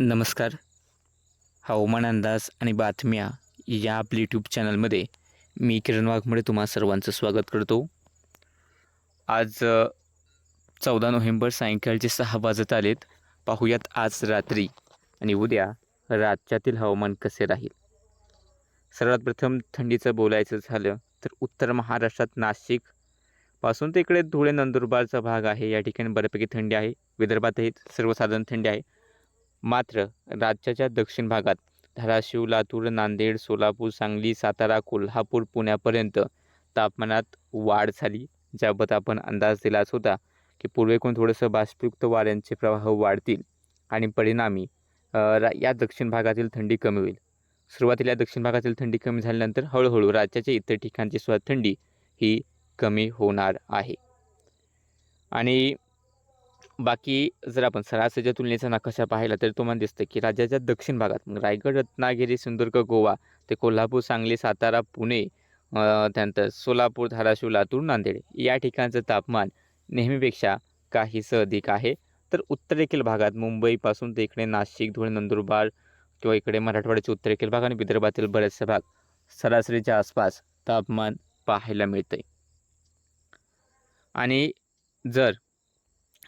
नमस्कार. हवामान अंदाज आणि बातम्या या आपल्या यूट्यूब चॅनलमध्ये मी किरण वाघमोडे तुम्हा सर्वांचं स्वागत करतो. आज चौदा नोव्हेंबर सायंकाळचे सहा वाजत आलेत. पाहूयात आज रात्री आणि उद्या राज्यातील हवामान कसे राहील? सर्वात प्रथम थंडीचं बोलायचं झालं तर उत्तर महाराष्ट्रात नाशिकपासून तिकडे धुळे नंदुरबारचा भाग आहे. या ठिकाणी बऱ्यापैकी थंडी आहे. विदर्भातही सर्वसाधारण थंडी आहे. मात्र राज्याच्या दक्षिण भागात धाराशिव लातूर नांदेड सोलापूर सांगली सातारा कोल्हापूर पुण्यापर्यंत तापमानात वाढ झाली ज्याबद्दल आपण अंदाज दिलाच होता की पूर्वेकडून थोडंसं बाष्पयुक्त वाऱ्यांचे प्रवाह वाढतील आणि परिणामी रा या दक्षिण भागातील थंडी कमी होईल. सुरुवातीला दक्षिण भागातील थंडी कमी झाल्यानंतर हळूहळू राज्याच्या इतर ठिकाणची सुद्धा थंडी ही कमी होणार आहे. आणि बाकी जर आपण सरासरीच्या तुलनेचा नकाशा पाहिला तर तुम्हाला दिसतं की राज्याच्या दक्षिण भागात मग रायगड रत्नागिरी सिंधुदुर्ग गोवा ते कोल्हापूर सांगली सातारा पुणे त्यानंतर सोलापूर धाराशिव लातूर नांदेड या ठिकाणचं तापमान नेहमीपेक्षा काहीसं अधिक आहे. तर उत्तरेकडील भागात मुंबईपासून ते इकडे नाशिक धुळे नंदुरबार किंवा इकडे मराठवाड्याचे उत्तरेकडील भाग आणि विदर्भातील बरेचसे भाग सरासरीच्या आसपास तापमान पाहायला मिळते आणि जर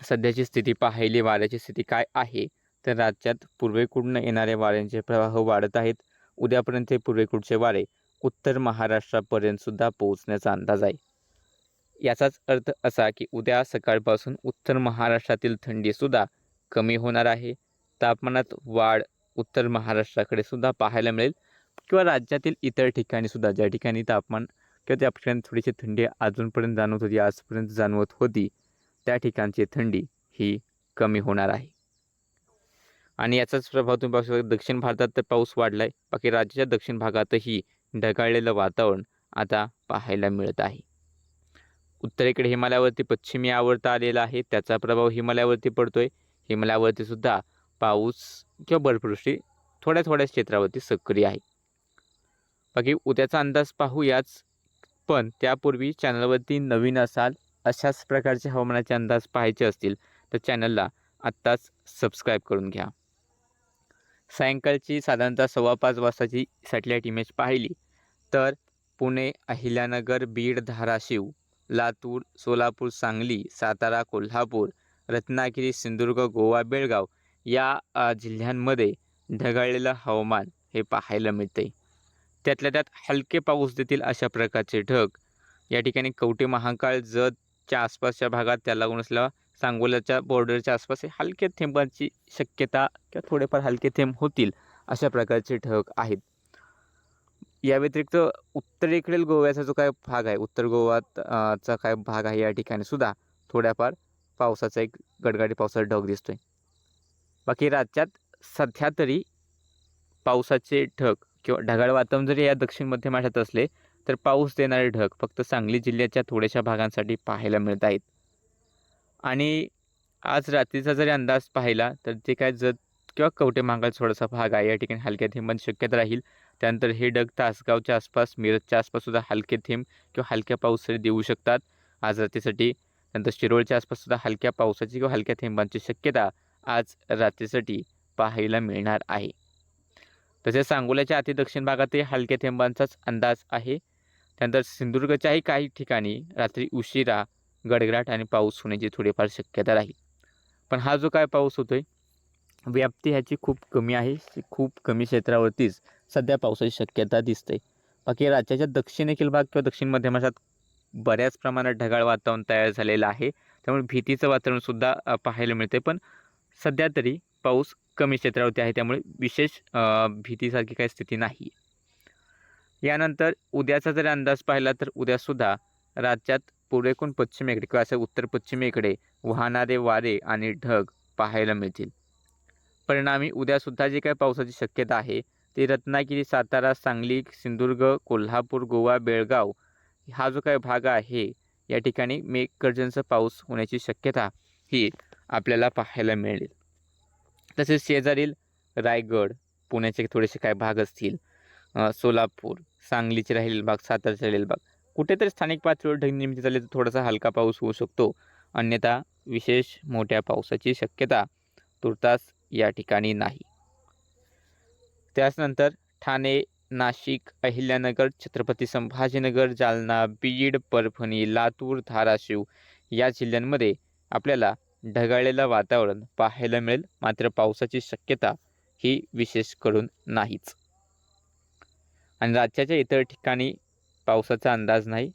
सध्याची स्थिती पाहिली वाऱ्याची स्थिती काय आहे? तर राज्यात पूर्वेकडून येणारे वाऱ्यांचे प्रवाह वाढत आहेत. उद्यापर्यंत हे पूर्वेकडचे वारे उत्तर महाराष्ट्रापर्यंतसुद्धा पोहोचण्याचा अंदाज आहे. याचाच अर्थ असा की उद्या सकाळपासून उत्तर महाराष्ट्रातील थंडीसुद्धा कमी होणार आहे. तापमानात वाढ उत्तर महाराष्ट्राकडे सुद्धा पाहायला मिळेल किंवा राज्यातील इतर ठिकाणीसुद्धा ज्या ठिकाणी तापमान किंवा त्या ठिकाणी थोडीशी थंडी अजूनपर्यंत जाणवत होती आजपर्यंत जाणवत होती त्या ठिकाणची थंडी ही कमी होणार आहे. आणि याचाच प्रभाव तुम्ही पाहू शकता दक्षिण भारतात तर पाऊस वाढला आहे बाकी राज्याच्या दक्षिण भागातही ढगाळलेलं वातावरण आता पाहायला मिळत आहे. उत्तरेकडे हिमालयावरती पश्चिमी आवर्त आलेला आहे त्याचा प्रभाव हिमालयावरती पडतोय. हिमालयावरती सुद्धा पाऊस किंवा बर्फवृष्टी थोड्या थोड्या क्षेत्रावरती सक्रिय आहे. बाकी उद्याचा अंदाज पाहूयाच पण त्यापूर्वी चॅनलवरती नवीन असाल अशाच प्रकारचे हवामानाचे अंदाज पाहायचे असतील तर चॅनलला आत्ताच सबस्क्राईब करून घ्या. सायंकाळची साधारणतः सव्वा पाच वाजताची सॅटेलाईट इमेज पाहिली तर पुणे अहिल्यानगर बीड धाराशिव लातूर सोलापूर सांगली सातारा कोल्हापूर रत्नागिरी सिंधुदुर्ग गोवा बेळगाव या जिल्ह्यांमध्ये ढगाळलेलं हवामान हे पाहायला मिळते. त्यातल्या त्यात हलके पाऊस देतील अशा प्रकारचे ढग. या ठिकाणी कवटे महाकाळ च्या आसपासच्या भागात त्या लागून असल्या सांगोल्याच्या बॉर्डरच्या आसपास हे हलक्या थेंबांची शक्यता किंवा थोडेफार हलके थेंब होतील अशा प्रकारचे ढग आहेत. या व्यतिरिक्त उत्तरेकडील गोव्याचा जो काय भाग आहे उत्तर गोवात चा काय भाग आहे या ठिकाणी सुद्धा थोड्याफार पावसाचा एक गडगाडी पावसाचा ढग दिसतोय. बाकी राज्यात सध्या तरी पावसाचे ढग किंवा ढगाळ वातावरण जरी या दक्षिण मध्य महाराष्ट्रात असले तर पाऊस देणारे ढग फक्त सांगली जिल्ह्याच्या थोड्याशा भागांसाठी पाहायला मिळत आहेत. आणि आज रात्रीचा जरी अंदाज पाहिला तर जे काय जत किंवा कवटे महागाचा थोडासा भाग आहे या ठिकाणी हलक्या थेंबांची शक्यता राहील. त्यानंतर हे ढग तासगावच्या आसपास मिरजच्या आसपाससुद्धा हलके थेंब किंवा हलक्या पाऊस तरी देऊ शकतात. आज रात्रीसाठी त्यानंतर शिरोळच्या आसपाससुद्धा हलक्या पावसाची किंवा हलक्या थेंबांची शक्यता आज रात्रीसाठी पाहायला मिळणार आहे. तसेच सांगोल्याच्या अतिदक्षिण भागातही हलक्या थेंबांचाच अंदाज आहे. त्यानंतर सिंधुदुर्गच्याही काही ठिकाणी रात्री उशिरा गडगडाट आणि पाऊस होण्याची थोडीफार शक्यता राहील. पण हा जो काय पाऊस होतो आहे व्याप्ती ह्याची खूप कमी आहे. खूप कमी क्षेत्रावरतीच सध्या पावसाची शक्यता दिसते. बाकी राज्याच्या दक्षिणेखील भाग किंवा दक्षिण मध्य महाराष्ट्रात बऱ्याच प्रमाणात ढगाळ वातावरण तयार झालेलं आहे. त्यामुळे भीतीचं वातावरणसुद्धा पाहायला मिळते. पण सध्या तरी पाऊस कमी क्षेत्रावरती आहे. त्यामुळे विशेष भीतीसारखी काही स्थिती नाही यानंतर उद्याचा जर अंदाज पाहिला तर उद्यासुद्धा राज्यात पूर्वेकडून पश्चिमेकडे किंवा असं उत्तर पश्चिमेकडे वाहणारे वारे आणि ढग पाहायला मिळतील. परिणामी उद्यासुद्धा जी काही पावसाची शक्यता आहे ती रत्नागिरी सातारा सांगली सिंधुदुर्ग कोल्हापूर गोवा बेळगाव हा जो काही भाग आहे या ठिकाणी मेघगर्जनचा पाऊस होण्याची शक्यता ही आपल्याला पाहायला मिळेल. तसेच शेजारील रायगड पुण्याचे थोडेसे काही भाग असतील सोलापूर सांगलीची राहील भाग सातारचे राहील भाग कुठेतरी स्थानिक पातळीवर ढग निर्मिती झाली तर थोडासा हलका पाऊस होऊ शकतो. अन्यथा विशेष मोठ्या पावसाची शक्यता तुर्तास या ठिकाणी नाही. त्याचनंतर ठाणे नाशिक अहिल्यानगर छत्रपती संभाजीनगर जालना बीड परभणी लातूर धाराशिव या जिल्ह्यांमध्ये आपल्याला ढगाळलेलं वातावरण पाहायला मिळेल. मात्र पावसाची शक्यता ही विशेष करून नाहीच. आणि राज्याच्या इतर ठिकाणी पावसाचा अंदाज नाही.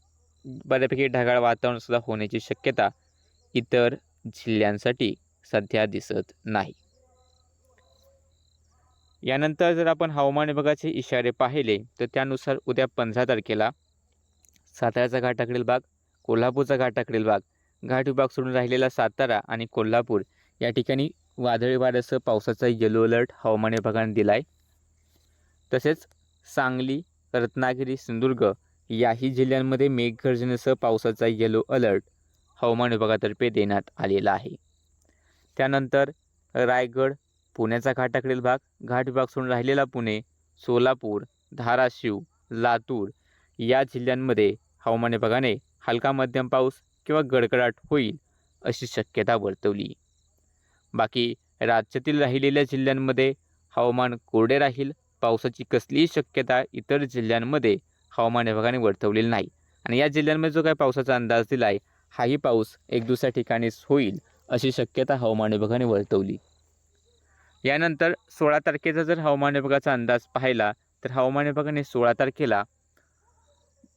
बऱ्यापैकी ढगाळ वातावरणसुद्धा होण्याची शक्यता इतर जिल्ह्यांसाठी सध्या दिसत नाही. यानंतर जर आपण हवामान विभागाचे इशारे पाहिले तर त्यानुसार उद्या पंधरा तारखेला साताऱ्याचा घाटाकडील भाग कोल्हापूरचा घाटाकडील भाग घाट विभाग सोडून राहिलेला सातारा आणि कोल्हापूर या ठिकाणी वादळी वाऱ्यासह पावसाचा येलो अलर्ट हवामान विभागाने दिला आहे तसेच सांगली रत्नागिरी सिंधुदुर्ग याही जिल्ह्यांमध्ये मेघगर्जनेसह पावसाचा येलो अलर्ट हवामान विभागातर्फे देण्यात आलेला आहे. त्यानंतर रायगड पुण्याचा घाटाकडील भाग घाट विभाग सोडून राहिलेला पुणे सोलापूर धाराशिव लातूर या जिल्ह्यांमध्ये हवामान विभागाने हलका मध्यम पाऊस किंवा गडगडाट होईल अशी शक्यता वर्तवली. बाकी राज्यातील राहिलेल्या जिल्ह्यांमध्ये हवामान कोरडे राहील पावसाची कसलीही शक्यता इतर जिल्ह्यांमध्ये हवामान विभागाने वर्तवलेली नाही. आणि या जिल्ह्यांमध्ये जो काही पावसाचा अंदाज दिला आहे हाही पाऊस एक दुसऱ्या ठिकाणीच होईल अशी शक्यता हवामान विभागाने वर्तवली. यानंतर सोळा तारखेचा जर हवामान विभागाचा अंदाज पाहिला तर हवामान विभागाने सोळा तारखेला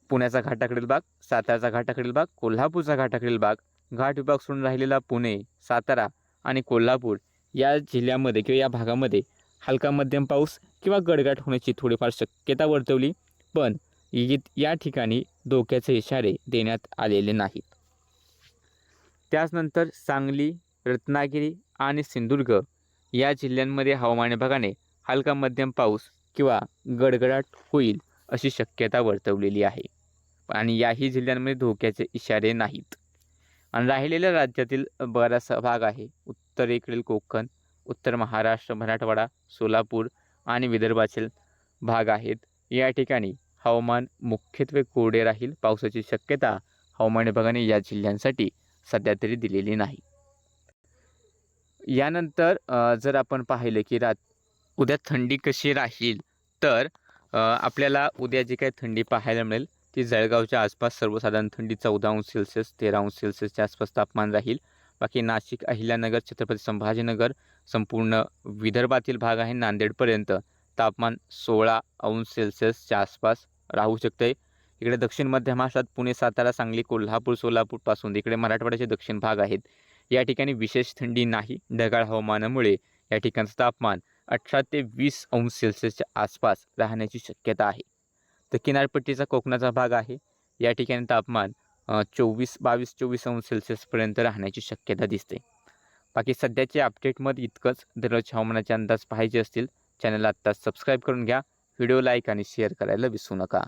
पुण्याचा घाटाकडील भाग साताराचा घाटाकडील भाग कोल्हापूरचा घाटाकडील भाग घाट विभाग सोडून राहिलेला पुणे सातारा आणि कोल्हापूर या जिल्ह्यामध्ये किंवा या भागामध्ये हलका मध्यम पाऊस किंवा गडगाट होण्याची थोडीफार शक्यता वर्तवली पण या ठिकाणी धोक्याचे इशारे देण्यात आलेले नाहीत. त्याचनंतर सांगली रत्नागिरी आणि सिंधुदुर्ग या जिल्ह्यांमध्ये हवामान विभागाने हलका मध्यम पाऊस किंवा गडगडाट होईल अशी शक्यता वर्तवलेली आहे आणि याही जिल्ह्यांमध्ये धोक्याचे इशारे नाहीत. आणि राहिलेल्या राज्यातील बराचसा भाग आहे. उत्तरेकडील कोकण उत्तर महाराष्ट्र मराठवाडा सोलापूर आणि विदर्भातील भाग आहेत. या ठिकाणी हवामान मुख्यत्वे कोरडे राहील. पावसाची शक्यता हवामान विभागाने या जिल्ह्यांसाठी सध्या तरी दिलेली नाही. यानंतर जर आपण पाहिलं की रात उद्या थंडी कशी राहील तर आपल्याला उद्या जी काही थंडी पाहायला मिळेल ती जळगावच्या आसपास सर्वसाधारण थंडी चौदा अंश सेल्सिअस तेरा अंश सेल्सिअसच्या आसपास तापमान राहील. बाकी नाशिक अहिल्यानगर छत्रपती संभाजीनगर संपूर्ण विदर्भातील भाग आहे. नांदेडपर्यंत तापमान सोळा अंश सेल्सिअसच्या आसपास राहू शकते. इकडे दक्षिण मध्य महाराष्ट्रात पुणे सातारा सांगली कोल्हापूर सोलापूरपासून इकडे मराठवाड्याचे दक्षिण भाग आहेत. या ठिकाणी विशेष थंडी नाही. ढगाळ हवामानामुळे या ठिकाणचं तापमान अठरा ते वीस अंश सेल्सिअसच्या आसपास राहण्याची शक्यता आहे. तर किनारपट्टीचा कोकणाचा भाग आहे. या ठिकाणी तापमान चोवीस बावीस चोवीस अंश सेल्सिअसपर्यंत राहण्याची शक्यता दिसते. बाकी सध्याच्या अपडेटमध्ये इतकंच. दररोज हवामानाचे अंदाज पाहिजे असतील चॅनल आत्ताच सबस्क्राईब करून घ्या. व्हिडिओ लाईक आणि शेअर करायला विसरू नका.